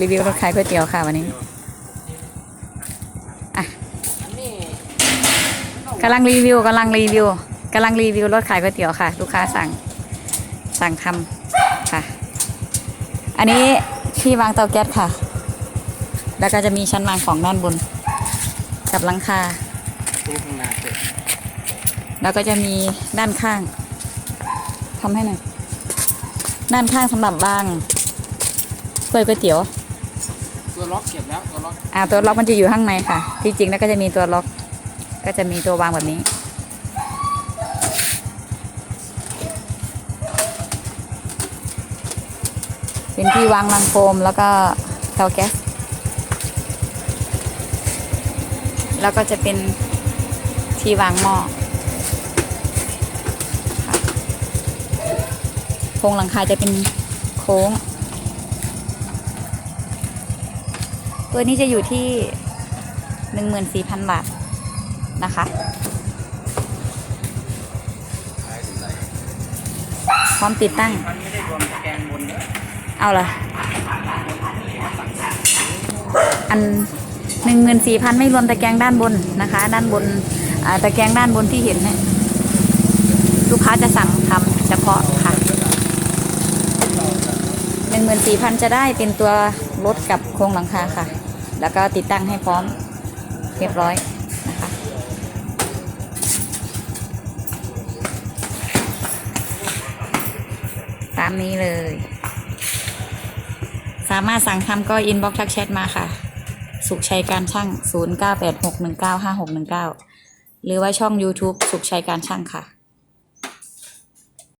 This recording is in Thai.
รีวิวรถขายก๋วยเตี๋ยวค่ะวันนี้อะกำลังรีวิวกำลังรีวิวกำลังรีวิวรถขายก๋วยเตี๋ยวค่ะ ลูกค้าสั่งสั่งทำค่ะ อันนี้ที่วางเตาแก๊สค่ะ แล้วก็จะมีชั้นวางของด้านบน กับหลังคาแล้วก็จะมีด้านข้างทำให้หน่อยด้านข้างสำหรับวางถ้วยก๋วยเตี๋ยว ตัวล็อกเก็บแล้วตัวล็อกอ่าตัวล็อกมันจะอยู่ข้างในค่ะ ที่จริงแล้วก็จะมีตัวล็อก ก็จะมีตัววางแบบนี้ เป็นที่วางลังโฟมแล้วก็เตาแก๊สแล้วก็จะเป็นที่วางหม้อค่ะโครงหลังคาจะเป็นโค้ง ตัวนี้จะอยู่ที่หนึ่งหมื่นสี่พันบาทนะคะพร้อมติดตั้ง เอาละอันหนึ่งหมื่นสี่พันไม่รวมตะแกรงด้านบนนะคะ ด้านบนตะแกรงด้านบนที่เห็นเนี่ยลูกค้าจะสั่งทำเฉพาะค่ะหนึ่งหมื่นสี่พันจะได้เป็นตัวรถกับโครงหลังคาค่ะ แล้วก็ติดตั้งให้พร้อมเรียบร้อยนะคะตามนี้เลย สามารถสั่งทำก็อินบ็อกซ์ทักแชทมาค่ะ สุขชัยการช่าง 0986195619 หรือว่าช่อง YouTube สุขชัยการช่างค่ะ